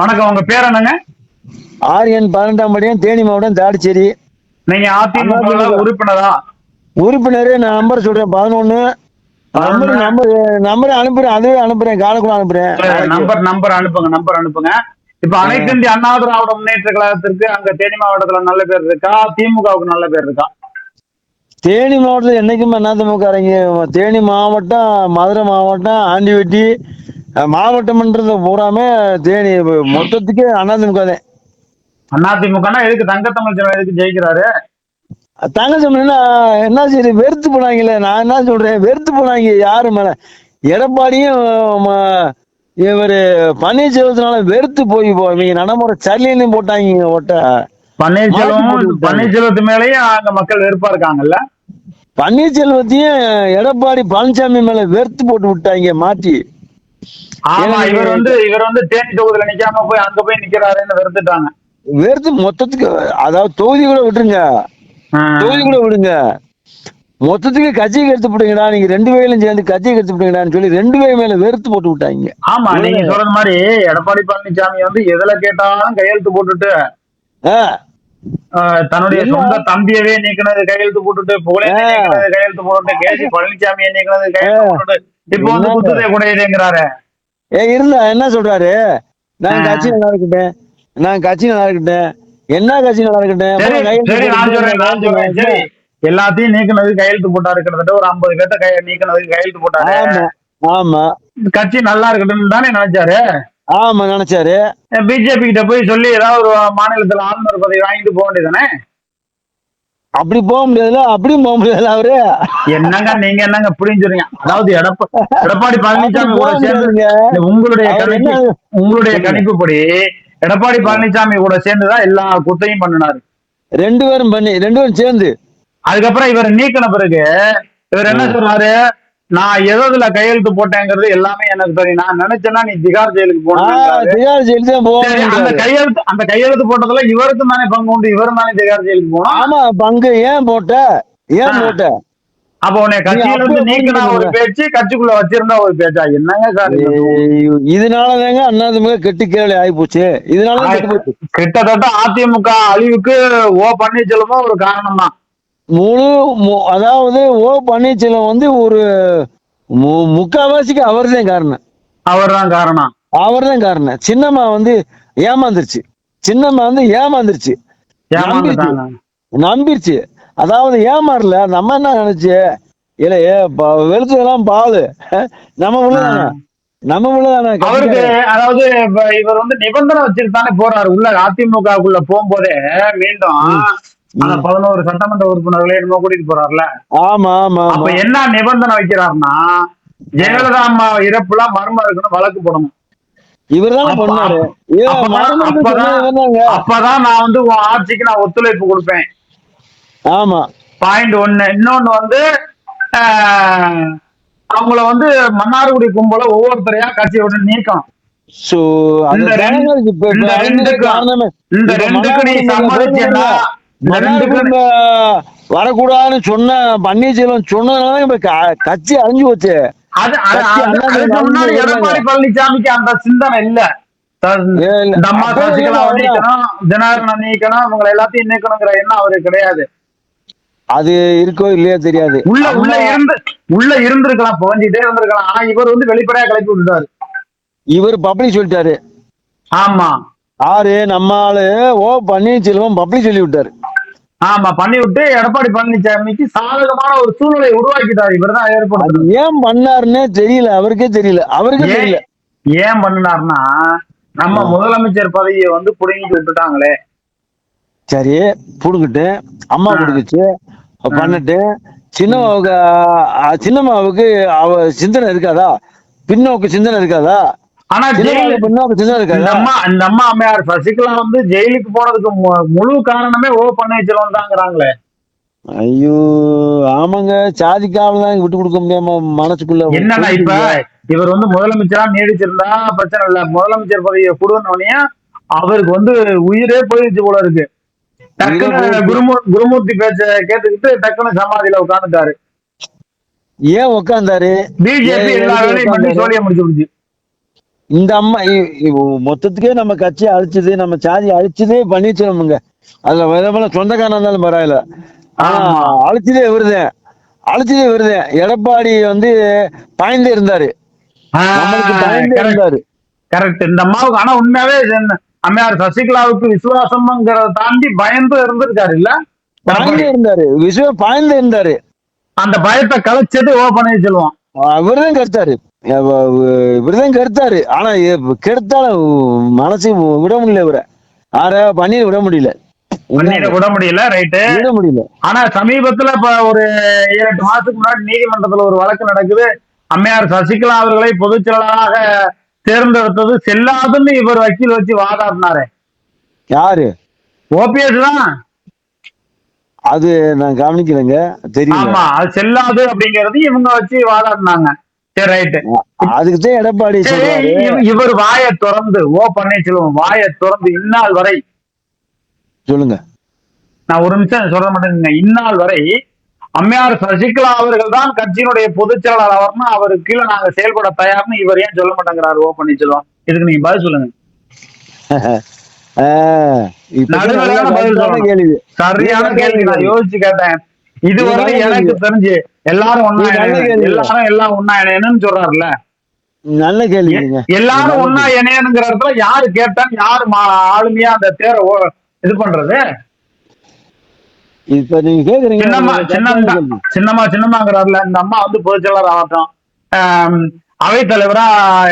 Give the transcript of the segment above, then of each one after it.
வணக்கம். உங்க பேர் என்னங்க? ஆரியன் பன்னெண்டாம் படியும் தேனி மாவட்டம் தாடிச்சேரி. நீங்க அதிமுக உறுப்பினரா? உறுப்பினர் நான் நம்பர் சொல்றேன் பதினொன்னு. நம்பர் நம்பர் நம்பர் அனுப்புறேன் அதுவே அனுப்புறேன் காலக்குள்ள அனுப்புறேன். நம்பர் நம்பர் அனுப்புங்க நம்பர் அனுப்புங்க. இப்ப அனைத்து இந்திய அண்ணா திராவிட முன்னேற்ற கழகத்திற்கு அங்க தேனி மாவட்டத்துல நல்ல பேர் இருக்கா? திமுகவுக்கு நல்ல பேர் இருக்கா? தேனி மாவட்டத்தில் என்னைக்குமே அதிமுகறங்க தேனி மாவட்டம் மதுரை மாவட்டம் ஆண்டிவெட்டி மாவட்டம்ன்றது பூராமே தேனி மொத்தத்துக்கு அதிமுக தான் அதிமுகனா எதுக்கு தங்க தமிழ்ச்செல்வன் எதுக்கு ஜெயிக்கிறாரு? தங்கச்சம்னா என்ன சரி வெறுத்து போனாங்களே நான் என்ன சொல்றேன்? வெறுத்து போனாங்க யாரு மேல? எடப்பாடியும் இவரு பன்னீர்செல்வத்தினால வெறுத்து போய் இவங்க நடைமுறை சரியில்லைன்னு போட்டாங்க ஓட்ட. பன்னீர்செல்வம். பன்னீர்செல்வத்து மேலயும் அங்க மக்கள் வெறுப்பா இருக்காங்கல்ல? பன்னீர்செல்வத்தையும் எடப்பாடி பழனிசாமி மேல வெறுத்து போட்டு விட்டாங்க மாற்றி ஆமா இவர் வந்து இவர் வந்து தேனி தொகுதியில நிக்காம போய் அங்க போய் நிக்கிறாருன்னு வெறுத்துட்டாங்க. வெறுத்து மொத்தத்துக்கு அதாவது தொகுதி கூட விட்டுருங்க. தொகுதி கூட விடுங்க. மொத்தத்துக்கு கட்சியை கெடுத்து போட்டீங்கடா. நீங்க ரெண்டு வயலும் சேர்ந்து கட்சியை கெடுத்து போட்டீங்கடான்னு சொல்லி ரெண்டு வய மேல வெறுத்து போட்டு விட்டாங்க. ஆமா நீங்க சொல்றது மாதிரி எடப்பாடி பழனிசாமி வந்து எதுல கேட்டாலும் கையெழுத்து போட்டுட்டு தன்னுடைய? சொந்த தம்பியவே நீக்கினது கையெழுத்து போட்டுட்டு புகழேந்தி. நீக்கினது கையெழுத்து போட்டுட்டு கேசி பழனிசாமியை நீக்கினது கையெழுத்து. போட்டுட்டு இப்போ வந்து? குத்துதை குடையுதுங்கிறாரு ஏ இருந்தா என்ன சொல்றாரு? நான். கட்சி நல்லா இருக்கட்டேன் நான் கட்சி நல்லா இருக்கட்டேன் என்ன கட்சி நல்லா இருக்கட்டேன் சரி அப்புறம் கையெழுத்து சரி நான் போட்டு சொல்றேன் நான் சொல்றேன் சரி. எல்லாத்தையும் நீக்கினது கையெழுத்து போட்டாரு. கிட்டத்தட்ட ஒரு ஐம்பது பேர்த்த கை நீக்கினதுக்கு கையெழுத்து போட்டாரு. ஆமா. கட்சி நல்லா இருக்கட்டும்னு தானே நினைச்சாரு? ஆமா நினைச்சாரு. பிஜேபி கிட்ட போய் சொல்லி ஏதாவது ஒரு மாநிலத்துல ஆளுநர் பதவி வாங்கிட்டு போக வேண்டியதானே அப்படி போக முடியாதுல அப்படியும் போக முடியாதுல அவரு. என்னங்க நீங்க என்னங்க இப்படின்னு சொல்றீங்க அதாவது எடப்பா எடப்பாடி பழனிசாமி கூட போக சேர்ந்து முடியாதுங்க. இல்ல, உங்களுடைய கணிப்பு உங்களுடைய கணிப்புப்படி எடப்பாடி பழனிசாமி கூட சேர்ந்துதான் எல்லா குத்தையும் பண்ணினாரு. ரெண்டு பேரும் பண்ணி ரெண்டு பேரும் சேர்ந்து. அதுக்கப்புறம் இவர் நீக்கின பிறகு இவர் என்ன சொல்றாரு நான் எதுல கையெழுத்து போட்டேங்கிறது எல்லாமே எனக்கு தெரியும். நான் நினைச்சேன்னா நீ திகார் ஜெயிலுக்கு ஆ, போனாரு திகார் ஜெயிலு தான் அந்த கையெழுத்து அந்த கையெழுத்து போட்டதுல இவருக்கும் தானே பங்கு உண்டு இவரும் தானே திகார் ஜெயிலுக்கு போனோம் ஆமா பங்கு ஏன் போட்ட? ஏன். போட்ட? அப்ப உன்னை கட்சியில இருந்து நீக்கினா ஒரு. பேச்சு கட்சிக்குள்ள வச்சிருந்தா ஒரு பேச்சா? என்னங்க சார் இதனாலதாங்க அண்ணாதிமுக கெட்டு கேள்வி ஆகி போச்சு இதனால கிட்டத்தட்ட அதிமுக அழிவுக்கு ஓ பன்னீர்செல்வமும் ஒரு காரணம் தான் முழு அதாவது ஓ பன்னீர்செல்வம் வந்து ஒரு முக்காவாசிக்கு அவர் தான் காரணம். அவர் தான் காரணம். அவர் தான் காரணம். சின்னம்மா வந்து ஏமாந்துருச்சு. சின்னம்மா வந்து ஏமாந்துருச்சு. நம்பிருச்சு. அதாவது ஏமாறல. நம்ம என்ன நினைச்சு? இல்ல ஏ ப- வெளுத்ததெல்லாம் பாலு. நம்ம உள்ளதானே? நம்ம உள்ளதானே? அவருக்கு அதாவது இவர் வந்து நிபந்தனை வச்சுட்டு தானே போறாரு. உள்ள அதிமுகக்குள்ள போகும்போதே மீண்டும் அந்த பதினோரு சட்டமன்ற உறுப்பினர்களே என்னமோ கூட்டிட்டு போறாருல. ஆமா ஆமா அப்ப என்ன நிபந்தனை வைக்கிறாருன்னா ஜெயலலிதா அம்மா இறப்புல மர்மம் இருக்குன்னு வழக்கு போடணும். அப்பதான்- நான் வந்து உன் ஆட்சிக்கு நான் ஒத்துழைப்பு கொடுப்பேன். ஆமா. பாயிண்ட் ஒண்ணு. இன்னொன்னு வந்து அவங்கள வந்து மன்னார்குடி கும்பல ஒவ்வொருத்தரையா கட்சியை விட்டு நீக்கணும் சோ அது இந்த ரெண்டுக்கு- நீ மன்னார்குடி வரக்கூடாதுன்னு சொன்ன பன்னீர்செல்வம் சொன்னதுனால க- கட்சி அழிஞ்சு போச்சு. எடப்பாடி பழனிசாமிக்கு அந்த சிந்தனை இல்ல. இல்ல, நீக்கணும் இவங்களை எல்லாத்தையும் நீக்கணுங்கிற எண்ணம் அவருக்கு கிடையாது. அது இருக்கோ இல்லையோ தெரியாது. உள்ள உள்ள இருந்து உள்ள இருந்திருக்கலாம் புகஞ்சிட்டே இருந்திருக்கலாம். ஆனா இவர் வந்து வெளிப்படையா கிளப்பி விட்டுட்டாரு. இவர் பப்ளிக் சொல்லிட்டாரு. ஆமா. ஆறு நம்ம ஆளு ஓ பன்னீர்செல்வம் பப்ளிக் சொல்லி விட்டாரு ஆமா பண்ணி விட்டு எடப்பாடி பழனிசாமிக்கு சாதகமான ஒரு சூழ்நிலை உருவாக்கிட்டாரு. இவர் தான் அது ஏற்படுத்தணும் ஏன் பண்ணாருன்னே தெரியல. அவருக்கே தெரியல. அவருக்கே தெரியல. ஏன் பண்ணினாருன்னா நம்ம முதலமைச்சர் பதவியை வந்து புடுங்கிட்டு விட்டுட்டாங்களே. சரி புடுங்கிட்டு அம்மா ஆ. புடுங்குச்சு. பண்ணிட்டு சின்னம்மாவுக்கு சின்னம்மாவுக்கு அவ சிந்தனை இருக்காதா? பின்னோக்கு சிந்தனை இருக்காதா? ஆனா இருக்காதா? அம்மா அம்மையார் சசிகலா வந்து ஜெயிலுக்கு போனதுக்கு முழு காரணமே ஓ பன்னீர்செல்வம் தாங்கிறாங்களே. ஐயோ ஆமாங்க. சாதிக்காம தான் விட்டு கொடுக்க முடியாம மனசுக்குள்ள என்னன்னா இப்ப இவர் வந்து முதலமைச்சரா நீடிச்சிருந்தா பிரச்சனை இல்ல. முதலமைச்சர் பதவியை கொடுன்னோடனே அவருக்கு வந்து உயிரே போயிடுச்சு போல இருக்கு. டக்குன்னு. குருமூ குருமூர்த்தி பேச்ச கேட்டுக்கிட்டு டக்குன்னு சமாதியில உட்கார்ந்துட்டாரு ஏன் உக்காந்தாரு? பிஜேபி எல்லா வேலையும் பண்ணி உட்கார்ந்தாரு? சோழிய முடிச்சு இந்த அம்மா மொத்தத்துக்கே நம்ம கட்சி அழிச்சது நம்ம சாதி அழிச்சதே பன்னீர்செல்வம்ங்க அதுல விதமான சொந்தக்காரன் இருந்தாலும் பரவாயில்ல. ஆனா ஆமா. அழிச்சதே வருதேன் அழிச்சதே வருதேன் எடப்பாடி வந்து பாய்ந்தே இருந்தாரு. இருந்தாரு. கரெக்ட் இந்த அம்மாவுக்கு ஆனா உண்மையாவே அம்மையார் சசிகலாவுக்கு விசுவாசம்ங்கிறத தாண்டி பயந்து இருந்திருக்காரு இல்ல? பாய்ந்தே இருந்தாரு. விஸ்வ பாய்ந்தே இருந்தாரு. அந்த பயத்தை கலைச்சது ஓ பன்னீர்செல்வம். இவர்தான் கெடுத்தாரு இவர்தான் கெடுத்தாரு. ஆனா கெடுத்தாலும் மனசு விட முடியல இவரை. ஆற பண்ணி விட முடியல. விட முடியல ரைட்டு விட முடியல. ஆனா சமீபத்துல இப்ப ஒரு ஏழு எட்டு மாசத்துக்கு முன்னாடி நீதிமன்றத்துல ஒரு வழக்கு நடக்குது. அம்மையார் சசிகலா அவர்களை பொதுச் செயலாளராக தேர்ந்தெடுத்தது செல்லாதுன்னு இவர் வக்கீல் வச்சு வாதாடினாரு. யாரு? ஓபிஎஸ் தான். அது நான் கவனிக்கலைங்க. தெரியல. ஆமா அது செல்லாது அப்படிங்கறது இவங்க வச்சு வாதாடினாங்க. சரி ரைட்டு அதுக்கு தான் எடப்பாடி இவர் வாயை திறந்து ஓ பன்னீர்செல்வம் வாயை திறந்து இந்நாள் வரை. சொல்லுங்க. நான் ஒரு நிமிஷம் சொல்ல மாட்டேங்க இந்நாள் வரை அம்மையார் சசிகலா அவர்கள் தான் கட்சியினுடைய பொதுச் செயலாளர். வரணும் அவருக்கு கீழே நாங்க செயல்பட தயார்னு இவர் ஏன் சொல்ல மாட்டேங்கிறாரு? ஓ பன்னீர்செல்வம் இதுக்கு நீங்க பதில் சொல்லுங்க. சரியான கேள்வி. நான் யோசிச்சு கேட்டேன். இதுவரை எனக்கு. தெரிஞ்சு எல்லாரும் ஒன்னா. கேள்வி. எல்லாரும் எல்லாம் ஒன்னா இணையணும்னு சொல்றாருல்ல. நல்ல கேள்விங்க எல்லாரும் ஒன்னா நல்ல இணையணுங்கிற இடத்துல யாரு கேட்டான் யாரு ஆளுமையா அந்த தேரை இது பண்றது? இப்ப நீங்க கேக்குறீங்க. சின்னம்மா அது சின்ன கரெக்டான கேள்வி. சின்னம்மா சின்னம்மாங்கிறாருல இந்த அம்மா வந்து பொதுச் செயலாளர் ஆகட்டும் அவைத்தலைவரா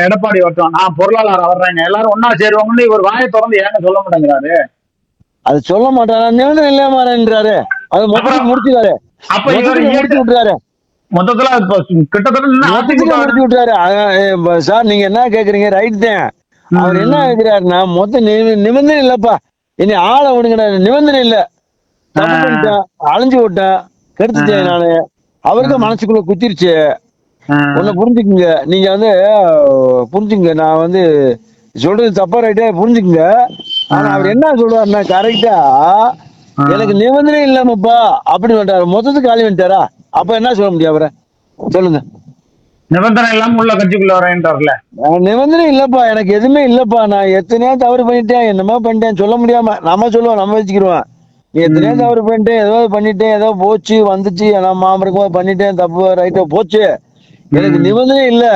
எடப்பாடி வரட்டும் நான் பொருளாளர் வர்றேங்க எல்லாரும் ஒன்னா சேருவாங்கன்னு இவர் வாயை திறந்து ஏங்க சொல்ல மாட்டேங்கிறாரு. அது சொல்ல மாட்டாரா? நிமிடம் இல்லாமன்றாரு அது அப்புறம் முடிச்சுக்காரு அப்ப இவர் விட்டுறாரு. மொத்தத்துல கிட்டத்தட்ட சார் நீங்க என்ன கேக்குறீங்க? ரைட் தான். அவர் என்ன கேக்குறாருன்னா மொத்த நிபந்தனை இல்லப்பா. இனி ஆளை விடுங்கடா நிபந்தனை இல்ல. அழிஞ்சு விட்டேன் கெடுத்துட்டேன் நானு. அவருக்கு மனசுக்குள்ள குத்திருச்சு. ஒண்ணு புரிஞ்சுக்குங்க. நீங்க வந்து புரிஞ்சுங்க நான் வந்து சொல்றது தப்பா ரைட்டா புரிஞ்சுக்குங்க. ஆனா அவர் என்ன சொல்றாருன்னா கரெக்டா எனக்கு நிபந்தனை இல்லாமப்பா அப்படி வந்துட்டாரு மொத்தத்துக்கு காலி வந்துட்டாரா அப்ப என்ன சொல்ல முடியும் அவரை? சொல்லுங்க. நிபந்தனை இல்லாம உள்ள கட்சிக்குள்ள வரேன்றார்ல நிபந்தனை இல்லப்பா. எனக்கு எதுவுமே இல்லப்பா. நான் எத்தனையோ தவறு பண்ணிட்டேன். என்னமோ பண்ணிட்டேன். சொல்ல முடியாம நம்ம சொல்லுவோம் நம்ம வச்சுக்கிடுவோம் நீ எத்தனையோ தவறு பண்ணிட்டேன். ஏதோ பண்ணிட்டேன். ஏதோ போச்சு வந்துச்சு. நான் மாமருக்கும் பண்ணிட்டேன். தப்பு ரைட்டோ போச்சு. எனக்கு நிபந்தனை இல்ல.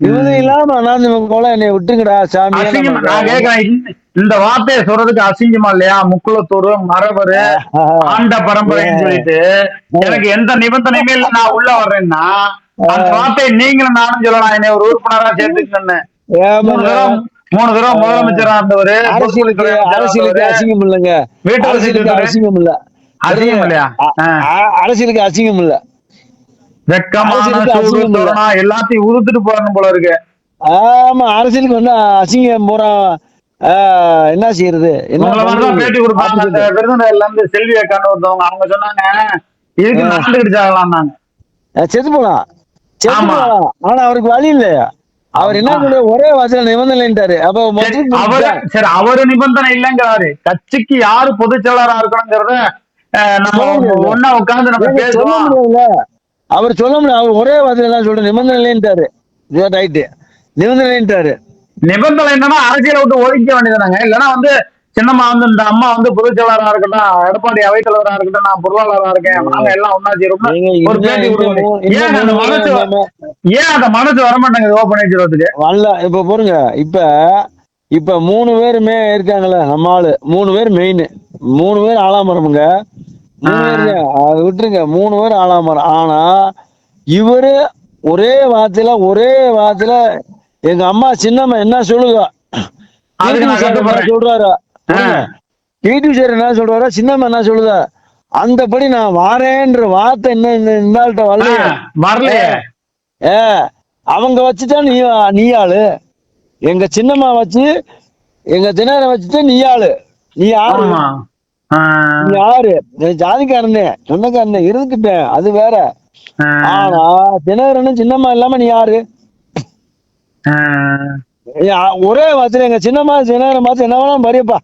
நிபந்தனை இல்லாம போல என்னை விட்டுங்கடா சாமி. அசிங்கம் நான் கேக்குறேன் இந்த- வார்த்தையை சொல்றதுக்கு அசிங்கமா இல்லையா? முக்குளத்தூர் மரபரு ஆண்ட பரம்பரைன்னு சொல்லிட்டு. எனக்கு எந்த நிபந்தனையுமே இல்ல நான் உள்ள வர்றேன்னா. அந்த வார்த்தையை நீங்களும் நானும் சொல்லலாம் என்னை ஒரு உறுப்பினரா சேர்த்துக்கணும்னு மூணு தடவை முதலமைச்சரா இருந்தவரு அரசியலுக்கு அரசியலுக்கு. அசிங்கம் இல்லைங்க அரசியலுக்கு. அசிங்கம் இல்ல அசிங்கம் இல்லையா? அரசியலுக்கு அசிங்கம் இல்ல வெக்கமான எல்லாத்தையும் உதுத்துட்டு போறணும் போல இருக்கு. ஆமா அரசியலுக்கு வந்து அசிங்கம் ஆ, என்ன செய்யறது? என்ன? பேட்டி கொடுப்பாங்க. விருதுநகர்ல இருந்து செல்வி அக்கான்னு ஒருத்தவங்க அவங்க சொன்னாங்க இதுக்கு ஆ. நாண்டுகிட்டு சாகலாம் நாங்க. செத்து போலாம் செத்து. போலாம் ஆனா அவருக்கு வழி இல்ல அவர் என்ன. சொல்ற ஒரே வாசல நிபந்தனைன்ட்டாரு. அப்ப அவரு சரி அவரு நிபந்தனை இல்லைங்கிறாரு. கட்சிக்கு யாரு பொதுச் செயலாளரா இருக்கணுங்கிறத நம்ம. ஒன்னா உட்கார்ந்து நம்ம பேசுவோம் அவர் சொல்ல முடியாது அவர் ஒரே வாசல தான் சொல்ற நிபந்தனை இல்லைன்ட்டாரு ரைட்டு நிபந்தனை இல்லைன்ட்டாரு நிபந்தனை என்னன்னா அரசியலை விட்டு ஒழிக்க வேண்டியதுதாங்க. இல்லைன்னா வந்து சின்னம்மா வந்து இந்த அம்மா வந்து பொதுச் செயலாளரா இருக்கட்டும் எடப்பாடி அவைத்தலைவரா இருக்கட்டும் நான் பொருளாளரா இருக்கேன் நாங்க எல்லாம் ஒன்னா சேரும் ஒரு பேட்டி ஏன் அந்த மனசு ஏன் அந்த மனசு வர மாட்டேங்குது ஓ பன்னீர்செல்வத்துக்கு வரல இப்ப பாருங்க. இப்ப இப்ப மூணு பேருமே இருக்காங்கல்ல நம்ம ஆளு. மூணு பேர் மெயின் மூணு பேர் ஆலாமரமுங்க. அது விட்டுருங்க. மூணு பேர் ஆலாமரம் ஆனா இவரு ஒரே வார்த்தையில ஒரே வார்த்தையில எங்க அம்மா சின்னம்மா என்ன சொல்லுதா. சொல்றாரா. டிடி சார் என்ன சொல்றாரா? சின்னம்மா என்ன சொல்லுதா? அந்தபடி நான் வாரேன்ற வார்த்தை என்ன இந்த ஆள்கிட்ட வரலையே. ஆ, வரலையே. ஏ அவங்க வச்சுட்டா நீ நீ ஆளு. எங்க சின்னம்மா வச்சு எங்க தினரை வச்சுட்டு நீ ஆளு. நீ யாரு ஆமா. ஆ, நீ யாரு? ஜாதிக்காரனே சொந்தக்காரனே இருந்துக்கிட்டேன். அது வேற. ஆனா தினகரனும் சின்னம்மா இல்லாம நீ யாரு? ஒரே வார்த்தையில எங்க சின்னம்மா தினகரன் பார்த்து என்ன வேணாலும் பரியப்பா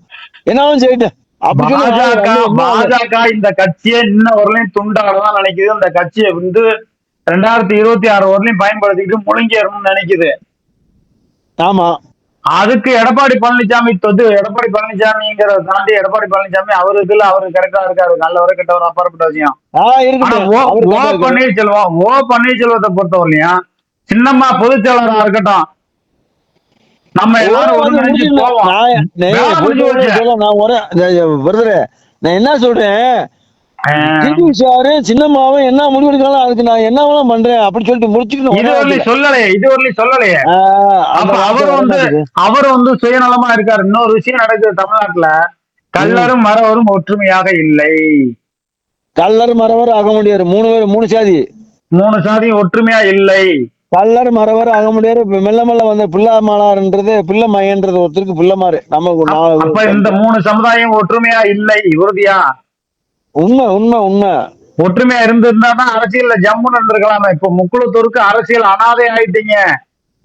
என்ன வேணாலும் செய்யிட்டு அப்படி சொல்லி வாயை பாஜக இந்த கட்சியை இன்ன வரலையும் துண்டாடதான் நினைக்குது. இந்த கட்சியை வந்து ரெண்டாயிரத்தி இருபத்தி ஆறு வரலையும் பயன்படுத்திக்கிட்டு முழுங்கிடணும்னு நினைக்குது. ஆமா. அதுக்கு எடப்பாடி பழனிசாமி தொது எடப்பாடி பழனிசாமிங்கிறத தாண்டி எடப்பாடி பழனிசாமி அவரு இதுல அவரு கரெக்டா இருக்காரு. நல்லவரு கெட்டவர் அப்பாற்பட்ட விஷயம். ஓ. பன்னீர்செல்வம் ஓ பன்னீர்செல்வத்தை பொறுத்தவரையிலையும் சின்னம்மா பொதுச்செயலரா இருக்கட்டும் நம்ம எல்லாரும் ஒருங்கிணைஞ்சு. போவோம். நான் என்ன சொல்றேன்? சாரு சின்னம்மாவும் என்ன முடிவு எடுக்கலாம் அதுக்கு நான் என்ன பண்றேன் அப்படி சொல்லிட்டு முடிச்சுக்கணும். இது. சொல்லலையே இது வரலையும் சொல்லலையே. அப்ப அவர் வந்து. அவர் வந்து சுயநலமா இருக்காரு. இன்னொரு விஷயம் நடக்குது தமிழ்நாட்டுல. கல்லரும் மரவரும் ஒற்றுமையாக இல்லை. கல்லர் மரவர் ஆக முடியாது. மூணு பேர் மூணு சாதி. மூணு சாதியும் ஒற்றுமையா இல்லை. கல்லர் மரவர் ஆக முடியாது. மெல்ல மெல்ல வந்த பிள்ளை மாலாறுன்றது பிள்ளை மையன்றது ஒருத்தருக்கு பிள்ளை மாறு நமக்கு இந்த மூணு சமுதாயம் ஒற்றுமையா இல்லை உறுதியா உண்மை உண்மை உண்மை. ஒற்றுமையா இருந்திருந்தா தான் அரசியல்ல ஜம்முன்னு இருந்திருக்கலாமே. இப்ப முக்குளத்தூருக்கு அரசியல் அனாதை ஆயிட்டீங்க.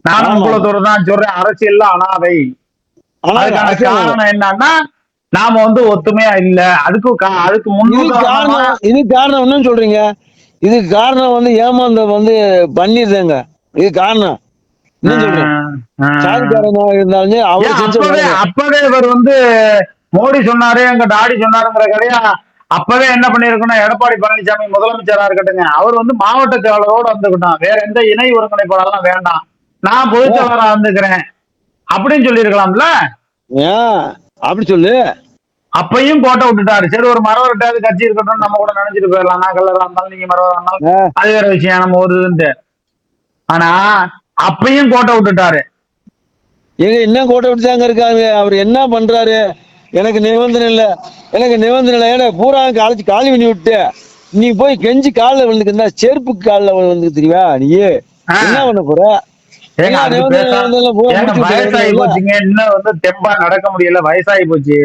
நான் ஆமா. முக்குளத்தூர் தான் சொல்றேன். அரசியல்ல அனாதை. அதுக்கான அரசியல். காரணம் என்னன்னா நாம வந்து ஒத்துமையா இல்ல. அதுக்கு அதுக்கு முன்னுதாரணமா காரணம் இது காரணம் என்னன்னு சொல்றீங்க? இது காரணம் வந்து ஏமாந்த வந்து பண்ணிருந்தேங்க. இது காரணம். அப்பவே இவர் வந்து மோடி சொன்னாரு எங்க டாடி சொன்னாருங்கிற கதையா அப்பவே என்ன பண்ணிருக்கணும்? எடப்பாடி பழனிசாமி முதலமைச்சரா இருக்கட்டுங்க. அவர் வந்து மாவட்ட செயலரோட வந்துக்கிட்டோம் வேற எந்த இணை ஒருங்கிணைப்பாளர்லாம் வேண்டாம். நான் பொதுச் செயலரா வந்துக்கிறேன் அப்படின்னு சொல்லியிருக்கலாம்ல? அப்படி சொல்லு. அப்பையும் கோட்டை விட்டுட்டாரு. சரி ஒரு மரவர்கிட்ட கட்சி இருக்கட்டும் நம்ம கூட நினைச்சிட்டு போயிடலாம். நான் கல்லரா இருந்தாலும் நீங்க மரவரா இருந்தாலும். அது வேற விஷயம். நம்ம ஒரு இதுன்ட்டு ஆனா அப்பையும் கோட்டை விட்டுட்டாரு. என்ன கோட்டை விட்டுதாங்க இருக்காங்க. அவர் என்ன பண்றாரு? எனக்கு நிபந்தனை இல்ல. எனக்கு நிபந்தனை இல்லை. ஏன்னா பூரா காலேஜ் காலி பண்ணி விட்டு நீ போய் கெஞ்சி காலில் விழுந்துக்கிறா செருப்பு காலில் விழுந்து தெரியுமா நீ ஆ. என்ன பண்ண போற? வயசாகி விட்டுருக்காங்கல்ல? போச்சுங்க. இன்னும் வந்து தெம்பா நடக்க முடியல. வயசாகி போச்சு.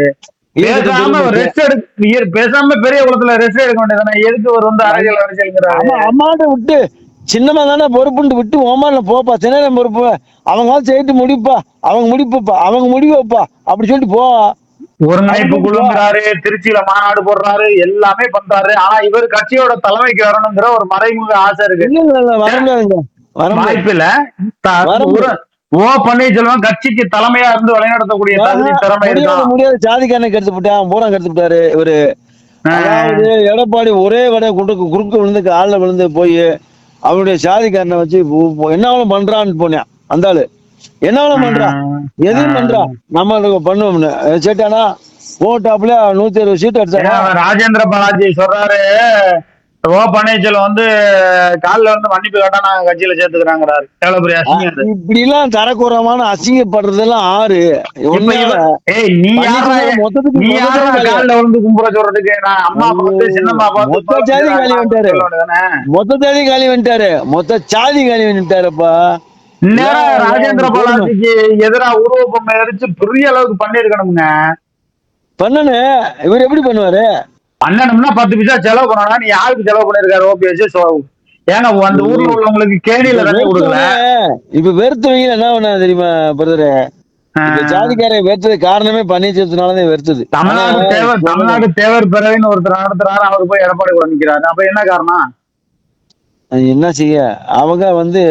பேசாம. ரெஸ்ட் எடுக்க பேசாம பெரிய குளத்துல ரெஸ்ட் எடுக்க வேண்டியதானே எதுக்கு ஒரு வந்து அரசியல் அம்மாட்ட விட்டு சின்னமா தானே பொறுப்புன்ட்டு விட்டு ஓமான்ல போப்பா சின்ன பொறுப்பு. அவங்க செய்யிட்டு முடிப்பா. அவங்க முடிப்புப்பா. அவங்க முடிவைப்பா அப்படி சொல்லிட்டு போ. ஒருங்கிணைப்பு குழுங்கிறாரு திருச்சியில மாநாடு போடுறாரு எல்லாமே பண்றாரு. ஆனா இவர் கட்சியோட தலைமைக்கு வரணுங்கிற ஒரு மறைமுக ஆசை இருக்கு. வாய்ப்பில்ல. ஓ பன்னீர்செல்வம் கட்சிக்கு தலைமையா இருந்து வழிநடத்தக்கூடிய தகுதி திறமை முடியாது ஜாதிக்காரனை கெடுத்து விட்டான் பூரா கெடுத்து விட்டாரு இவரு. அதாவது எடப்பாடி ஒரே வடை குறுக்கு குறுக்கு விழுந்து காலில் விழுந்து போய் அவருடைய சாதிக்காரனை வச்சு என்ன பண்றான்னு போனேன் அந்த ஆளு. என்ன பண்றான் எதையும் பண்றான் நம்ம பண்ணுவோம்னு. சேட்டானா போட்டாப்புல நூத்தி அறுபது சீட் அவர் ராஜேந்திர பாலாஜி சொல்றாரு ஓ பன்னீர்செல்வம் வந்து காலில் வந்து மன்னிப்பு கேட்டா நாங்க கட்சியில சேர்த்துக்கிறாங்கிறாரு. எவ்வளவு அது இப்படி எல்லாம் தரக்குறமான அசிங்கப்படுறதெல்லாம் ஆறு. ஏய் நீ யாரா நீ யாரா காலில் விழுந்து கும்புற சொல்றதுக்கு? நான் அம்மா பார்த்து சின்னம்மா பார்த்து மொத்த ஜாதி காலி வந்துட்டாரு. மொத்த ஜாதி காலி வந்துட்டாரு. மொத்த சாதி காலி வந்துட்டாருப்பா. ஏன், ராஜேந்திர பாலாஜிக்கு எதிரா உருவ பொம்மை எரிச்சு பெரிய அளவுக்கு பண்ணிருக்கணுங்க பண்ணனு? இவர் எப்படி பண்ணுவாரு? பண்ணணும்னா பத்து பைசா செலவு பண்ணணும் நீ யாருக்கு செலவு பண்ணிருக்காரு? ஓபிஎஸ் ஏங்க அந்த ஊர்ல உள்ளவங்களுக்கு கேணியில தண்ணி கொடுக்கல? இப்ப வெறுத்தவங்க என்ன பண்ணா தெரியுமா பிரதரு? ஜாதிக்காரை வெறுத்தது காரணமே பன்னீர்செல்வத்தினாலதான் வெறுத்தது தமிழ்நாடு தேவர் தமிழ்நாடு தேவர் பிறவின்னு ஒருத்தர் நடத்துறாரு அவர் போய் எடப்பாடி கூட நிக்கிறாரு. அப்ப என்ன காரணம்? என்ன செய்ய? அவங்க வந்து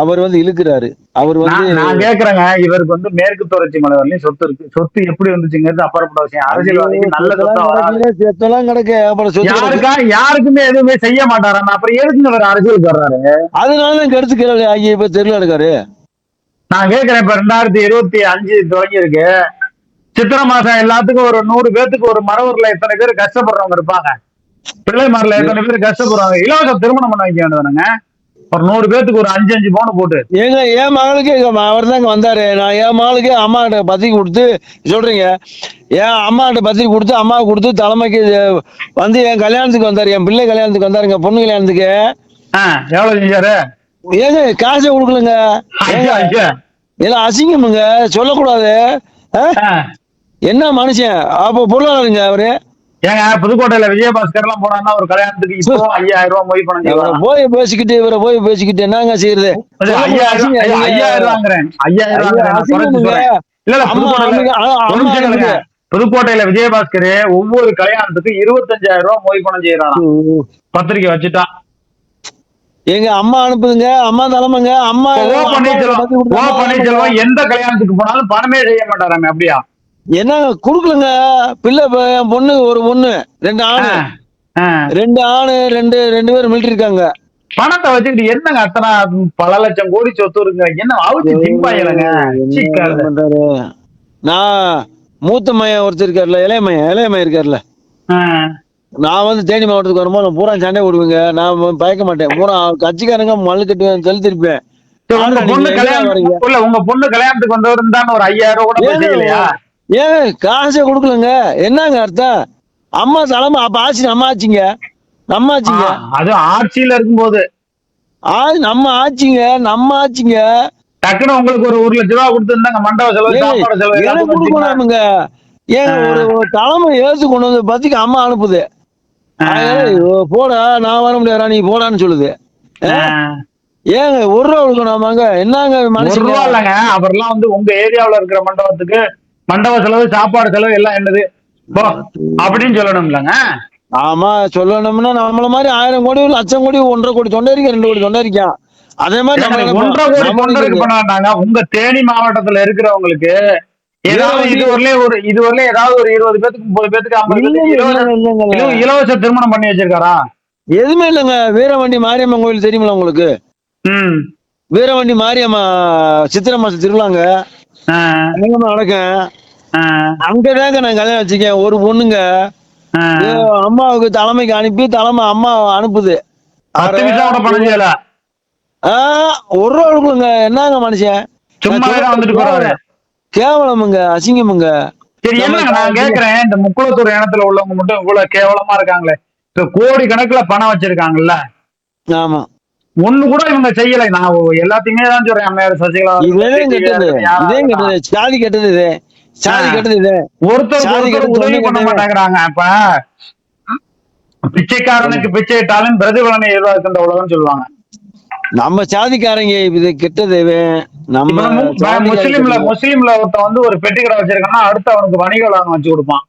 அவர் வந்து இழுக்கிறாரு. அவர் வந்து நான் கேக்குறேங்க. இவருக்கு வந்து மேற்கு தொடர்ச்சி மலை வரலையும் சொத்து இருக்கு. சொத்து எப்படி வந்துச்சுங்கிறது அப்புறப்பட்ட விஷயம். அரசியல்வாதிக்கு நல்ல கிடக்கு, சொத்தெல்லாம் கிடக்கு. அப்புறம் சொத்து. யாருக்கா யாருக்குமே எதுவுமே செய்ய மாட்டாரா அப்புறம் எதுக்குங்க இவர் அரசியலுக்கு வர்றாரு அதனாலதான் கருத்து கேள்வி ஆகி இப்ப தெருல இருக்காரு. நான் கேக்குறேன். இப்ப ரெண்டாயிரத்தி இருபத்தி அஞ்சு தொடங்கி இருக்கு சித்திரை மாசம் எல்லாத்துக்கும் ஒரு நூறு பேத்துக்கு ஒரு மரவூர்ல எத்தனை பேர் கஷ்டப்படுறவங்க இருப்பாங்க. பிள்ளை மரல எத்தனை பேர் கஷ்டப்படுறாங்க? இலவச திருமணம் பண்ண வைக்க வேண்டியதானுங்க ஒரு நூறு பேத்துக்கு ஒரு அஞ்சு அஞ்சு பவுன் போட்டு. எங்க என் மகளுக்கு அவர் தான் இங்க வந்தாரு. நான் என் மகளுக்கு அம்மா கிட்ட பத்திரிக்கை கொடுத்து சொல்றீங்க. என் அம்மா கிட்ட பத்திரிக்கை கொடுத்து அம்மா கொடுத்து தலைமைக்கு வந்து என் கல்யாணத்துக்கு வந்தாரு. என் பிள்ளை கல்யாணத்துக்கு வந்தாருங்க பொண்ணு கல்யாணத்துக்கு. எவ்வளவு செஞ்சாரு? ஏங்க காசை கொடுக்கலங்க. எல்லாம் அசிங்கமுங்க சொல்லக்கூடாது. என்ன மனுஷன்? அப்போ பொருளாதாரங்க அவரு. ஏங்க புதுக்கோட்டையில விஜயபாஸ்கர் எல்லாம் போனான்னா ஒரு கல்யாணத்துக்கு இப்போ ஐயாயிரம் ரூபாய் மொய் பணம் போய் பேசிக்கிட்டு இவரை போய் பேசிக்கிட்டு என்னங்க செய்யறது? ஐயாயிரம் ஐயா- ஐயாயிரம் ஐயாயிரம் புதுக்கோட்டையில விஜயபாஸ்கர் ஒவ்வொரு கல்யாணத்துக்கு இருபத்தஞ்சாயிரம் ரூபாய் மொய் பணம் செய்யறான் பத்திரிக்கை வச்சுட்டான் எங்க அம்மா அனுப்புதுங்க அம்மா தலைமைங்க பன்னீர்செல்வம் அம்மா பன்னீர்செல்வம் எந்த கல்யாணத்துக்கு போனாலும் பணமே செய்ய மாட்டாராமே அப்படியா? என்னங்க குடுக்கலங்க. பிள்ளை என் பொண்ணு ஒரு பொண்ணு ரெண்டு ஆணு. ரெண்டு ஆணு ரெண்டு ரெண்டு பேர் மிலிட்டரி இருக்காங்க. பணத்தை வச்சுக்கிட்டு என்னங்க அத்தனை பல லட்சம் கோடி சொத்து இருக்குங்க? என்ன அவுச்சு என்ன பண்றாரு? நான் மூத்த மையன் ஒருத்தர் இருக்காருல்ல இளைய மையன் இளைய மையன் இருக்காருல்ல. நான் வந்து தேனி மாவட்டத்துக்கு வரும்போது நான் பூரா சண்டை விடுவேங்க நான் பயக்க மாட்டேன். பூரா கட்சிக்காரங்க மல்லு கட்டுவேன் செலுத்திருப்பேன் உங்க பொண்ணு கல்யாணத்துக்கு வந்தவர் இருந்தான்னு ஒரு ஐயாயிரம் ரூபாய் கூட ஏன் காசே கொடுக்கலங்க? என்னங்க அர்த்தம்? அம்மா தலைமை அப்ப ஆச்சு நம்ம ஆச்சுங்க நம்ம ஆச்சுங்க அது ஆட்சியில இருக்கும்போது. நம்ம ஆச்சுங்க நம்ம ஆச்சுங்க டக்குனு உங்களுக்கு ஒரு ஒரு லட்ச ரூபா கொடுத்துருந்தாங்க மண்டப செலவு எனக்கு. கொடுக்கலாமுங்க ஏங்க ஒரு தலைமை ஏசு கொண்டு வந்து பத்திக்கு அம்மா அனுப்புது. அதனால, "ஓ, போடா நான் வர முடியாதா நீ போடான்னு சொல்லுது. ஏங்க ஒரு ரூபா கொடுக்கணுமாங்க? என்னங்க ரூபா இல்லைங்க. அப்புறம்லாம் வந்து உங்க ஏரியாவுல இருக்கிற மண்டபத்துக்கு மண்டப செலவு சாப்பாடு செலவு எல்லாம் என்னது? போ அப்படின்னு சொல்லணும் இல்லைங்க ஆமா சொல்லணும்னா நம்மள மாதிரி ஆயிரம் கோடி லட்சம் கோடி ஒன்றரை கோடி தொண்டை ரெண்டு கோடி தொண்டை அதே மாதிரி ஒன்றரை கோடி தொண்டருக்கு பண்ண வேண்டாங்க உங்க தேனி மாவட்டத்துல இருக்கிறவங்களுக்கு ஏதாவது இருபது- இதுவரையிலே ஒரு இதுவரையிலே ஏதாவது ஒரு இருபது பேத்துக்கு முப்பது பேத்துக்கு ஐம்பது இலவச திருமணம் பண்ணி வச்சிருக்காரா? எதுவுமே இல்லைங்க. வீரவண்டி மாரியம்மன் கோயில் தெரியுமில உங்களுக்கு? வீரவண்டி மாரியம்மா சித்திரை மாசம் திருவிழாங்க. நடக்கும்? அங்கதாங்க நான் கல்யாணம் வச்சிருக்கேன் ஒரு பொண்ணுங்க. அம்மாவுக்கு தலைமைக்கு அனுப்பி தலைமை அம்மா அனுப்புது. ஒரு ரூபா கொடுக்கலங்க என்னங்க மனுஷன்? கேவலமுங்க அசிங்கமுங்க. சரி என்னங்க நான் கேக்குறேன். இந்த முக்குளத்தூர் இனத்துல உள்ளவங்க மட்டும் இவ்வளவு கேவலமா இருக்காங்களே. இப்ப கோடி கணக்குல பணம் வச்சிருக்காங்கல்ல. ஆமா. ஒண்ணு கூட இவங்க செய்யல. நான் எல்லாத்தையுமே தான் சொல்றேன். அம்மையார் சசிகலா இதே கெட்டது. இதே கெட்டது. சாதி கெட்டது இது. சாதி. கெட்டது ஒருத்தர் உதவி பண்ண. மாட்டேங்கிறாங்க. இப்ப பிச்சைக்காரனுக்கு பிச்சை இட்டாலும் பிரதிபலனை எதிர்பார்க்கின்ற உலகம் சொல்லுவாங்க. நம்ம சாதிக்காரங்க இது கெட்டது. நம்ம முஸ்லீம்ல. முஸ்லீம்ல ஒருத்தன் வந்து ஒரு பெட்டி கடை வச்சிருக்கான்னா அடுத்து அவனுக்கு வணிக வளாகம் வச்சு கொடுப்பான்.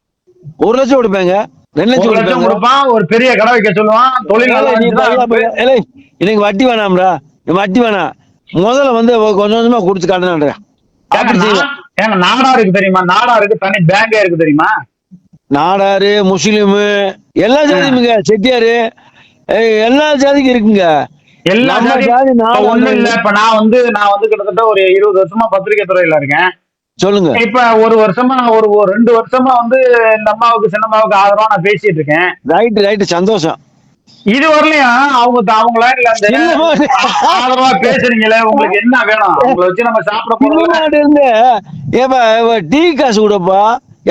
ஒரு லட்சம் கொடுப்பேங்க. ரெண்டு லட்சம் லட்சம் கொடுப்பான் ஒரு பெரிய கடை வைக்க சொல்லுவான் தொழில் நல்லா ஏலே, நீ இருந்துச்சுன்னா பரவாயில்ல போய். ஏலே, எனக்கு வட்டி வேணாம்டா. வட்டி வேணாம். முதல்ல வந்து கொஞ்சம் கொஞ்சமா குடிச்சு அப்படி ஏங்க, செய்வேன் நா- ஏங்க நாடாருக்கு தெரியுமா? நாடாருக்கு தனி பேங்கே இருக்கு தெரியுமா? நாடாரு முஸ்லிமு எல்லா ஜாதியுமுங்க செட்டியாரு எல்லா ஜாதிக்கும் இருக்குங்க. எல்லா ஜாதியும். ஒண்ணும் இல்ல. இப்ப நான் வந்து நான் வந்து கிட்டத்தட்ட ஒரு இருபது வருஷமா பத்திரிகை துறையில இருக்கேன். சொல்லுங்க. இப்ப ஒரு வருஷமா நான் ஒரு ஒரு ரெண்டு வருஷமா வந்து இந்த அம்மாவுக்கு சின்னம்மாவுக்கு ஆதரவா நான் பேசிட்டு இருக்கேன். ரைட் ரைட் சந்தோஷம். இது வரலையும் அவங்க அவங்களா இல்ல அந்த. ஆதரவா பேசுறீங்களே? உங்களுக்கு என்ன வேணும்? அவங்கள வச்சு நம்ம சாப்பிட சின்னமாடு இருந்து ஏப்பா டீ காசு கொடுப்பா.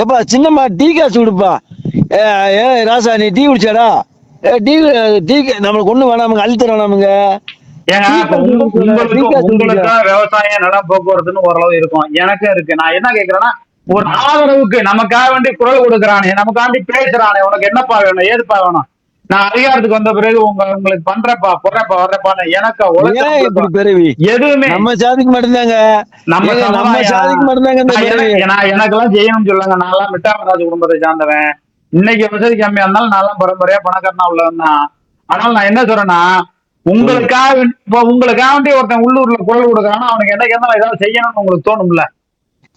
ஏப்பா சின்னம்மா டீ காசு கொடுப்பா. ஏ ராசா நீ டீ குடிச்சாடா? டீ டீ நம்மளுக்கு ஒண்ணு வேணாமுங்க அழுத்த வேணாமுங்க விவசாயம் நிலம் போக்குவரத்துன்னு ஓரளவு இருக்கும். எனக்கும் இருக்கு. நான் என்ன கேக்குறேன்னா ஒரு ஆதரவுக்கு நமக்காக வேண்டி குரல் கொடுக்கறானே நமக்காண்டி பேசுறானே உனக்கு என்னப்பா வேணும்? ஏதுப்பா வேணும்? நான் அதிகாரத்துக்கு வந்த பிறகு உங்க உங்களுக்கு பண்றப்பா போடுறப்பா வர்றப்பான்னு எனக்கு பிறவி எதுவுமே. நம்ம ஜாதிக்கு மட்டும்தாங்க. நம்ம நம்ம. ஜாதிக்கு மட்டும்தாங்க எனக்கு- எனக்கெல்லாம் செய்யணும்னு சொல்லுங்க. நான் எல்லாம் மிட்டாமராஜ் குடும்பத்தை சார்ந்தவன். இன்னைக்கு வசதி கம்மியா இருந்தாலும் நான் எல்லாம் பரம்பரையா பணக்காரனா உள்ளவன் தான் ஆனால் நான் என்ன சொல்றேன்னா உங்களுக்காக இப்ப உங்களுக்காக வேண்டி ஒருத்தன் உள்ளூர்ல குரல் கொடுக்கறானா அவனுக்கு என்னைக்கு இருந்தாலும் ஏதாவது செய்யணும்னு உங்களுக்கு தோணும்ல?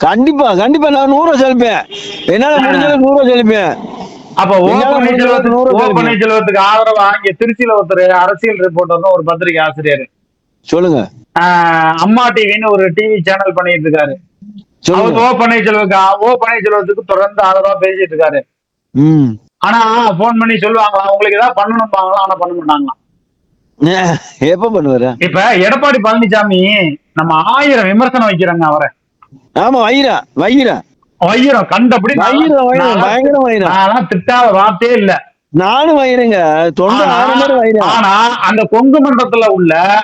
கண்டிப்பா கண்டிப்பா நான் நூறு செலுப்பேன். என்னால முடிஞ்சது நூறு செலுப்பேன். அப்ப ஓ பன்னீர்செல்வத்துக்கு ஓ. பன்னீர்செல்வத்துக்கு ஆதரவா இங்க திருச்சியில ஒருத்தர் அரசியல் ரிப்போர்ட்டர் ஒரு பத்திரிகை ஆசிரியர். சொல்லுங்க. அம்மா டிவின்னு ஒரு டிவி சேனல் பண்ணிட்டு இருக்காரு அவர் ஓ பன்னீர்செல்வத்துக்கு ஓ பன்னீர்செல்வத்துக்கு தொடர்ந்து ஆதரவா பேசிட்டு இருக்காரு ஆனா போன் பண்ணி சொல்லுவாங்களா? உங்களுக்கு ஏதாவது பண்ணணும்பாங்களா ஆனா பண்ண மாட்டாங்களாம் எப்ப பண்ணுவாரு? இப்ப எடப்பாடி பழனிசாமி நம்ம ஆயிரம் விமர்சனம் வைக்கிறோங்க அவரை. ஆமா வைரா வைரா. வைரம் கண்டபடி வைரம் வைரம் பயங்கர வைரம். நான் திட்டாத வார்த்தையே இல்ல. நானும் வைரங்க. தொண்டை ஆனா- அந்த கொங்கு மண்டலத்துல உள்ள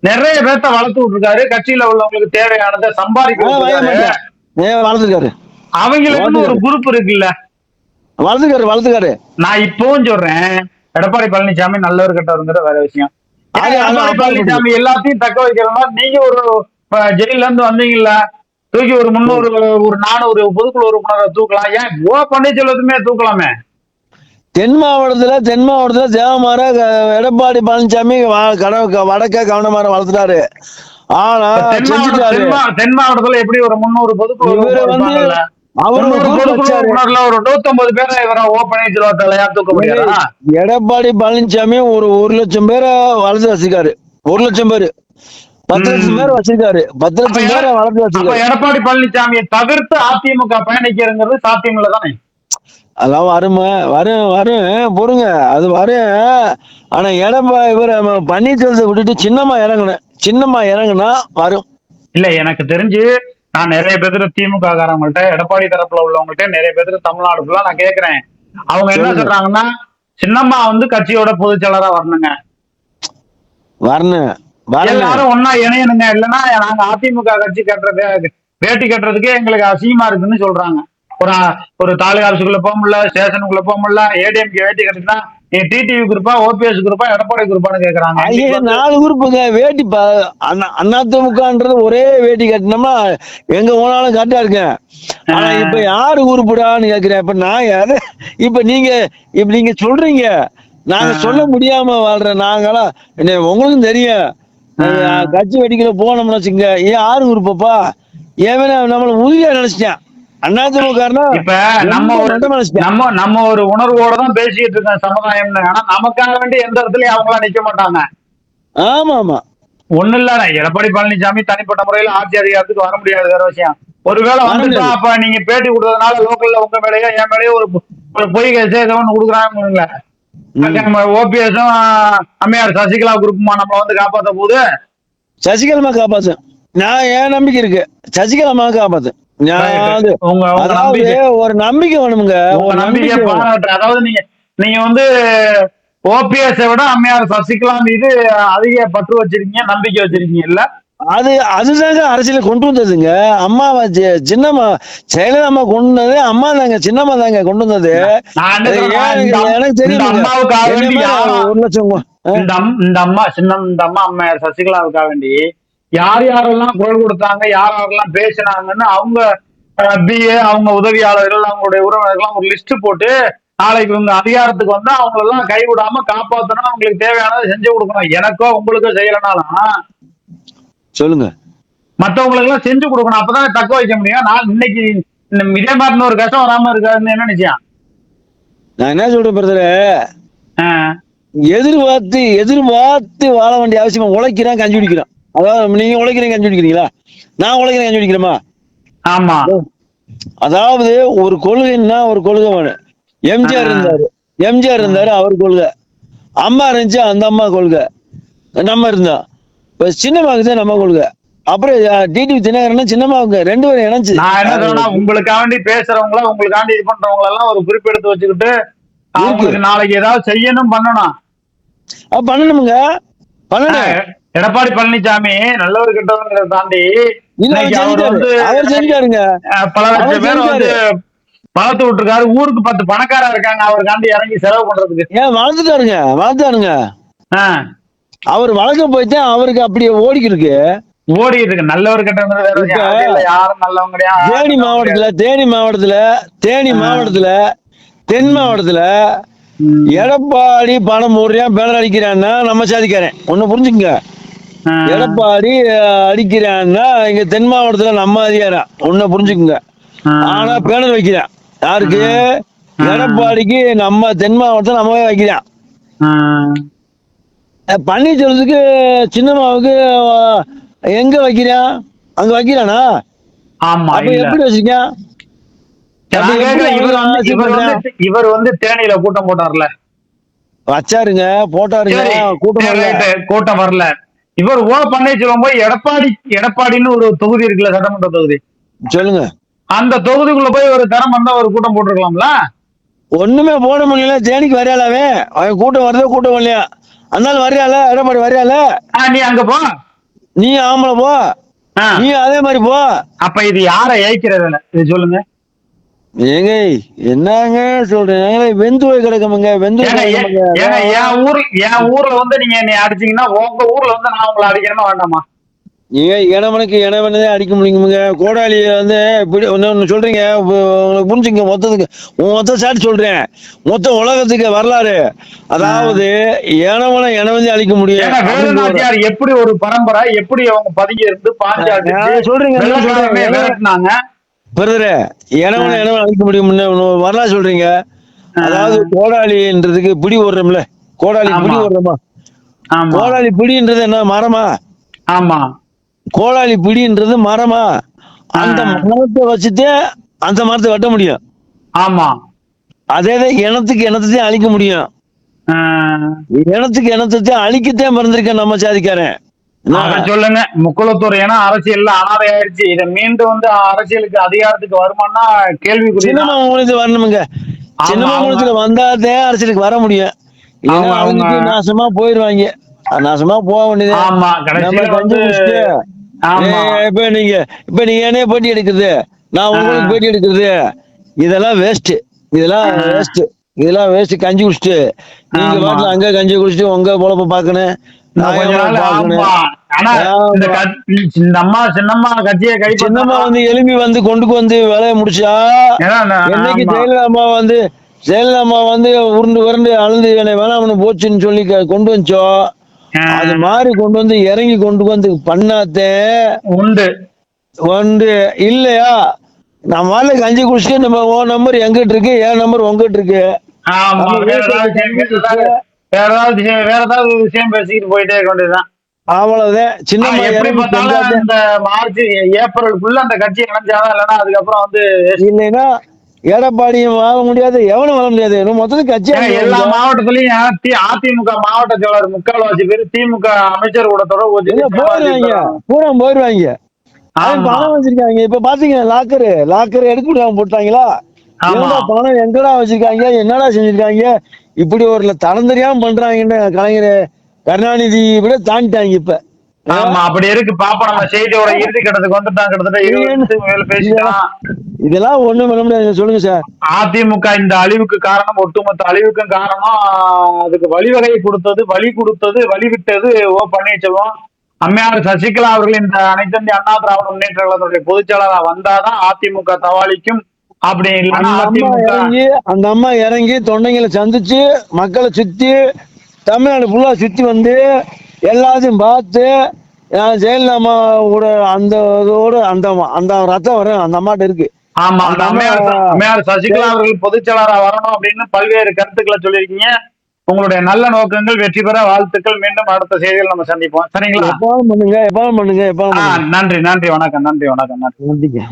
நிறைய பேர்த்த வளர்த்து விட்டுருக்காரு. கட்சியில உள்ளவங்களுக்கு தேவையானதை சம்பாதிக்க வளர்த்துருக்காரு. அவங்களுக்குன்னு ஒரு குரூப் இருக்குல்ல. வளர்த்துக்காரு வளர்த்துக்காரு நான் இப்பவும் சொல்றேன் எடப்பாடி பழனிசாமி நல்லவர் கெட்டவருங்கிற வேற விஷயம். எடப்பாடி பழனிசாமி எல்லாத்தையும் தக்க வைக்கிற மாதிரி நீங்க ஒரு ஜெயில இருந்து வந்தீங்கல்ல தூக்கி ஒரு முன்னூறு ஒரு நானூறு பொதுக்குழு உறுப்பினரை தூக்கலாம். ஏன்? ஓ பன்னீர்செல்வத்துமே தூக்கலாமே. தென் மாவட்டத்துல தென் மாவட்டத்துல தேவமார எடப்பாடி பழனிசாமி வடக்க கவனமார வளர்த்துட்டாரு. ஆனா தென் மாவட்டத்துல எப்படி ஒரு முன்னூறு பொதுக்குழு வந்து எடப்பாடி பழனிசாமி ஒரு ஒரு லட்சம் பேரை வளர்த்து வச்சிருக்காரு ஒரு லட்சம் பேரு. பத்து லட்சம் பேர் வச்சிருக்காரு. பத்து லட்சம் பேரை வளர்த்து அப்ப வச்சிருக்காரு. எடப்பாடி பழனிசாமியை தவிர்த்து அதிமுக பயணிக்கிறங்கிறது சாத்தியமில்ல தானே? அதெல்லாம் வருமா வரும் வரும். பொறுங்க. அது வரும். ஆனா எடப்பா இவர் பன்னீர்செல்வத்தை விட்டுட்டு சின்னம்மா இறங்கணும் சின்னம்மா இறங்குனா வரும். இல்ல எனக்கு தெரிஞ்சு நான் நிறைய பேர் திமுக காரங்கள்ட்ட எடப்பாடி தரப்புல உள்ளவங்கள்ட்ட நிறைய பேர் தமிழ்நாடு ஃபுல்லா நான் கேக்குறேன். அவங்க என்ன. சொல்றாங்கன்னா சின்னம்மா வந்து கட்சியோட பொதுச் செயலரா வரணுங்க. வரணும். எல்லாரும் ஒன்னா இணையணுங்க. இல்லைன்னா நாங்க அதிமுக கட்சி கட்டுறது வேட்டி கட்டுறதுக்கே எங்களுக்கு அசிங்கமா இருக்குன்னு சொல்றாங்க. ஒரு ஒரு தாலுகா ஆஃபீஸுக்குள்ள போக முடியல ஸ்டேஷனுக்குள்ள போக முடியல ஏடிஎம்கே வேட்டி கட்டினா நீ டிடிவி குரூப்பா ஓபிஎஸ் குரூப்பா எடப்பாடி குரூப்பான்னு கேக்குறாங்க. நாலு உறுப்புங்க வேட்டி அண்ணா அதிமுகன்றது ஒரே வேட்டி கட்டினோம்னா எங்க போனாலும் கரெக்டா இருக்கேன் ஆனா. இப்ப யாரு உறுப்புடான்னு கேக்குறேன். இப்ப நான் யாரு? இப்ப நீங்க இப்ப நீங்க சொல்றீங்க. நாங்க. சொல்ல முடியாம வாழ்ற நாங்களாம் என்ன உங்களுக்கும் தெரியும். கட்சி வெடிக்கல போனோம்னு வச்சுங்க ஏன் ஆறு உறுப்பப்பா? ஏன் நம்மள உறுதியா நினைச்சிட்டேன். அதிமுகனா இப்ப நம்ம ஒரு நம்ம நம்ம ஒரு உணர்வோட தான் பேசிட்டு இருக்கோம் சமுதாயம்னு ஆனா நமக்காக வேண்டி எந்த இடத்துலயும் அவங்களா நிக்க மாட்டாங்க. ஆமா ஆமா. ஒண்ணு இல்ல எடப்பாடி பழனிசாமி தனிப்பட்ட முறையில ஆட்சி அதிகாரத்துக்கு வர முடியாது வேற விஷயம். ஒருவேளை வந்துட்டா. அப்ப நீங்க பேட்டி கொடுத்ததுனால லோக்கல்ல உங்க மேலேயோ என் மேலேயோ ஒரு ஒரு பொய் கேஸ் ஏதோ ஒண்ணு கொடுக்குறாங்க நம்ம ஓபிஎஸும் அம்மையார் சசிகலா குரூப்புமா நம்மள வந்து காப்பாத்த போது சசிகலமா காப்பாத்து நான் என் நம்பிக்கை இருக்கு. சசிகலமா காப்பாத்து நான் அது உங்க உங்க அதாவது ஒரு நம்பிக்கை வேணுமுங்க. உங்க நம்பிக்கை. பாராட்டுறேன் அதாவது நீங்க நீங்க வந்து ஓபிஎஸ் விட அம்மையார் சசிகலா மீது அதிக பற்று வச்சிருக்கீங்க நம்பிக்கை வச்சிருக்கீங்க. இல்ல அது அதுதாங்க அரசியல கொண்டு வந்ததுங்க. அம்மா சின்னம்மா ஜெயலலிதா கொண்டு வந்தது அம்மா தாங்க சின்னம்மா தாங்க கொண்டு வந்தது எனக்கு- தெரியும் ஒரு லட்சம் இந்த அம்- இந்த அம்மா சின்ன இந்த அம்மா அம்மையார் சசிகலாவுக்காக வேண்டி யார் யாரெல்லாம் குரல் கொடுத்தாங்க யார் யாரெல்லாம் பேசினாங்கன்னு அவங்க பிஏ அவங்க உதவியாளர்கள் அவங்களுடைய உறவினர்கள் ஒரு லிஸ்ட் போட்டு நாளைக்கு இவங்க அதிகாரத்துக்கு வந்து அவங்களெல்லாம் கைவிடாம காப்பாத்தணும் அவங்களுக்கு தேவையானதை செஞ்சு கொடுக்கணும். எனக்கோ உங்களுக்கோ செய்யலனாலும் சொல்லுங்க. மத்தவங்களுக்கு எல்லாம் செஞ்சு கொடுக்கணும். அப்பதான் தக்க வைக்க முடியும். நான் இன்னைக்கு இதே மாதிரி ஒரு கஷ்டம் வராம இருக்காதுன்னு என்ன நினைச்சேன் நான் என்ன சொல்றேன் பிரதரு? எதிர்பார்த்து எதிர்பார்த்து வாழ வேண்டிய அவசியம் உழைக்கிறேன் கஞ்சி குடிக்கிறேன். அதாவது நீங்க உழைக்கிறீங்க கஞ்சி குடிக்கிறீங்களா? நான் உழைக்கிறேன் கஞ்சி குடிக்கிறேமா ஆமா. அதாவது ஒரு கொள்கைன்னா ஒரு கொள்கை வேணும். எம்ஜிஆர். இருந்தாரு. எம்ஜிஆர் இருந்தாரு அவர் கொள்கை. அம்மா இருந்துச்சு அந்த அம்மா கொள்கை. நம்ம இருந்தோம் இப்ப சின்னம்மாவுக்கு தான் நம்ம கொள்கை அப்புறம் டிடிவி தினகரன் சின்னம்மாவுக்கு ரெண்டு பேரும் இணைஞ்சு. நான் என்ன சொல்றேன்னா உங்களுக்காண்டி பேசுறவங்கள உங்களுக்காண்டி இது பண்றவங்க எல்லாம் ஒரு குறிப்பெடுத்து வச்சுக்கிட்டு அவங்களுக்கு நாளைக்கு ஏதாவது செய்யணும் பண்ணணும். பண்ணணுமுங்க. பண்ணணும். எடப்பாடி பழனிசாமி நல்லவர் கிட்டவங்கிறத தாண்டி அவர் இன்னைக்கு அவர் செஞ்சாரு வந்து அவர் செஞ்சாருங்க பல லட்சம் பேர் வந்து. வளர்த்து விட்டுருக்காரு. ஊருக்கு பத்து பணக்காரா இருக்காங்க அவருக்காண்டி இறங்கி செலவு பண்றதுக்கு. ஏன் வளர்த்துட்டாருங்க வளர்த்தாருங்க ஆஹ், அவர் வளர்க்க போய்தான் அவருக்கு அப்படியே ஓடிக்கு இருக்கு ஓடிட்டு இருக்கு நல்லவர் இல்ல, யாரும் நல்லவங்க கிடையாது தேனி மாவட்டத்துல தேனி மாவட்டத்துல தேனி மாவட்டத்துல தென் மாவட்டத்துல. எடப்பாடி பணம் போடுறான் பேனர் அடிக்கிறான்னா நம்ம சாதிக்காரன். ஒண்ணு புரிஞ்சுக்கங்க. ஆஹ். எடப்பாடி அடிக்கிறான்னா இங்க தென் மாவட்டத்துல நம்ம அதிகாரம். ஒண்ணு புரிஞ்சுக்குங்க. ஆனா பேனர் வைக்கிறான். யாருக்கு? எடப்பாடிக்கு நம்ம தென் மாவட்டத்துல நம்மவே வைக்கிறான். பன்னீர்செல்வத்துக்கு சின்னம்மாவுக்கு எங்க வைக்கிறான் அங்க வைக்கிறானா? ஆமா எப்படி கேக்குறேன், இவர் வந்து தேனியில கூட்டம் போட்டார்ல. வச்சாருங்க போட்டாருங்க கூட்டம் வரல. கூட்டம் வரல. இவர் ஓ பன்னீர்செல்வம் போய் எடப்பாடி எடப்பாடின்னு ஒரு தொகுதி இருக்குல்ல சட்டமன்ற தொகுதி. சொல்லுங்க. அந்த தொகுதிக்குள்ள போய் ஒரு தரம் வந்தா ஒரு கூட்டம் போட்டிருக்கலாம்ல? ஒண்ணுமே போட முடியல தேனிக்கு வரையாலாவே. அவன் கூட்டம் வருதோ கூட்டம் வரலையா? அதனால வரையால எடப்பாடி வரையால ஆ, நீ அங்க போ. நீ ஆம்பளை போ. நீ அதே மாதிரி போ. அப்ப இது யாரை ஏய்க்கிறது? இது சொல்லுங்க. ஏங்க என்னங்க சொல்றேன் ஏங்க, ஏ- கிடக்குமுங்க. ஏங்க, என் ஊர் என் ஊர்ல வந்து நீங்க என்னை அடிச்சீங்கன்னா உங்க ஊர்ல வந்து நான் உங்களை அடிக்கணுமா வேண்டாமா? நீங்க இனவனுக்கு இனவனதே அடிக்க முடியுங்க கோடாளி வந்து இப்படி ஒண்ணு சொல்றீங்க. உ- உங்களுக்கு புரிஞ்சுங்க மொத்தத்துக்கு. மொத்த சாட்டி சொல்றேன். மொத்த உலகத்துக்கு வரலாறு. அதாவது இனவனை இனவனே அழிக்க முடியும் எப்படி ஒரு பரம்பரை எப்படி அவங்க பதுங்கி இருந்து பாஞ்சு அடிச்சு நான் சொல்றேங்க, நான் வெள்ளக்காரனை சொல்றேங்க. விரட்டுனாங்க பிரதரே இனவனை இனவனை அழிக்க முடியும்னு ஒண்ணு வரலாறு சொல்றீங்க. அதாவது கோடாளின்றதுக்கு பிடி ஓடுறோம்ல. கோடாளி பிடி. ஓடுறோமா? கோடாளி பிடின்றது என்ன? மரமா? ஆமா. கோடாளி பிடின்றது மரமா? அந்த. மரத்தை வச்சுட்டு அந்த மரத்தை வெட்ட முடியும். ஆமா. அதே தான் இனத்துக்கு இனத்தையும் அழிக்க முடியும். இனத்துக்கு இனத்தையும் அழிக்கத்தே மறந்திருக்கேன் நம்ம சாதிக்காரன் சொல்லுங்க. முக்குளத்தூர் ஏன்னா அரசியல்ல அனாதை ஆயிடுச்சு. இதை மீண்டும் வந்து அரசியலுக்கு அதிகாரத்துக்கு வருமானா மூலத்துல வரணுமுங்க. ஆமா, சின்னமா அவங்க- மூலத்துல வந்தாதே அரசியலுக்கு வர முடியும்? நாசமா போயிருவாங்க. நாசமா போக வேண்டியது. இப்ப நீங்க இப்ப நீங்க என்னைய பேட்டி எடுக்குது? நான் உங்களுக்கு. பேட்டி எடுக்குது. இதெல்லாம் வேஸ்ட் இதெல்லாம். வேஸ்ட் இதெல்லாம் வேஸ்ட் கஞ்சி குடிச்சிட்டு. நீங்க. பாட்டுல அங்க கஞ்சி குடிச்சிட்டு உங்க பொழப்ப பாக்கணும். சின்னம்மா வந்து எலும்பி வந்து கொண்டு வந்து வேலையை முடிச்சா என்னைக்கு ஜெயலலிதா அம்மா வந்து ஜெயலலிதா அம்மா வந்து உருண்டு உருண்டு அழுந்து என்னை வேணாம்னு போச்சுன்னு சொல்லி கொண்டு வந்துச்சோ? அது மாதிரி கொண்டு வந்து இறங்கி கொண்டு வந்து பண்ணாத்தே உண்டு. வந்து இல்லையா? நம்ம மாதிரி கஞ்சி குடிச்சிட்டு நம்ம உன் நம்பர் எங்கிட்ட இருக்கு? என் நம்பர் உங்ககிட்ட இருக்கு? வேற ஏதாவது விஷயம் வேற ஏதாவது பேசிக்கிட்டு போயிட்டே வேண்டியதுதான். அவ்வளவுதான். ஆனா, எப்படி பார்த்தாலும். இந்த மார்ச் ஏப்ரலுக்குள்ள அந்த கட்சி இணைஞ்சாதான் இல்லைன்னா அதுக்கப்புறம் வந்து இல்லைன்னா எடப்பாடியும் வாழ முடியாது எவனும் வாழ முடியாது. மொத்தத்துக்கு கட்சி எல்லா மாவட்டத்திலயும் அதிமுக மாவட்ட செயலர் முக்கால்வாசி பேர் திமுக அமைச்சர் கூட தொடர்பு போயிருவாங்க. பூரா போயிருவாங்க. பணம் வச்சிருக்காங்க. இப்ப பாத்தீங்கன்னா லாக்கரு லாக்கர் எடுக்க முடியாம போட்டாங்களா பணம் எங்கடா வச்சிருக்காங்க? என்னடா செஞ்சிருக்காங்க? இப்படி ஒரு தரம் தெரியாம பண்றாங்கன்னு கலைஞர் கருணாநிதி விட தாண்டிட்டாங்க இப்ப. ஆமா அப்படி இருக்கு. பாப்பா நம்ம செய்தியோட இறுதி கட்டத்துக்கு வந்துட்டான். கிட்டத்தட்ட பேசிட்டான். இதெல்லாம் ஒண்ணும் பண்ண முடியாது. சொல்லுங்க சார். அதிமுக இந்த அழிவுக்கு காரணம் ஒட்டுமொத்த அழிவுக்கும் காரணம் அதுக்கு வழிவகை கொடுத்தது வழி கொடுத்தது வழி விட்டது ஓ பன்னீர்செல்வம். அம்மையார் சசிகலா அவர்கள் இந்த அனைத்து அண்ணா திராவிட முன்னேற்ற கழகத்துடைய பொதுச் செயலாளரா வந்தாதான் அதிமுக தவாளிக்கும் அப்படி இறங்கி அந்த அம்மா இறங்கி தொண்டைங்களை சந்திச்சு மக்களை சுத்தி தமிழ்நாடு ஃபுல்லா சுத்தி வந்து எல்லாத்தையும் பார்த்து நான் ஜெயலலிதா அம்மாவோட அந்த இதோட அந்த அந்த ரத்தம் வரும் அந்த அம்மாட்ட இருக்கு. ஆமா அந்த அம்மையார் சசிகலா அவர்கள் பொதுச் செயலாளரா வரணும் அப்படின்னு பல்வேறு கருத்துக்களை சொல்லியிருக்கீங்க. உங்களுடைய நல்ல நோக்கங்கள் வெற்றி பெற வாழ்த்துக்கள். மீண்டும் அடுத்த செய்தியில் நம்ம சந்திப்போம். சரிங்களா? எப்பாவும் பண்ணுங்க எப்பாவும் பண்ணுங்க எப்பாவும் நன்றி நன்றி வணக்கம் நன்றி வணக்கம் நன்றி. நன்றிங்க.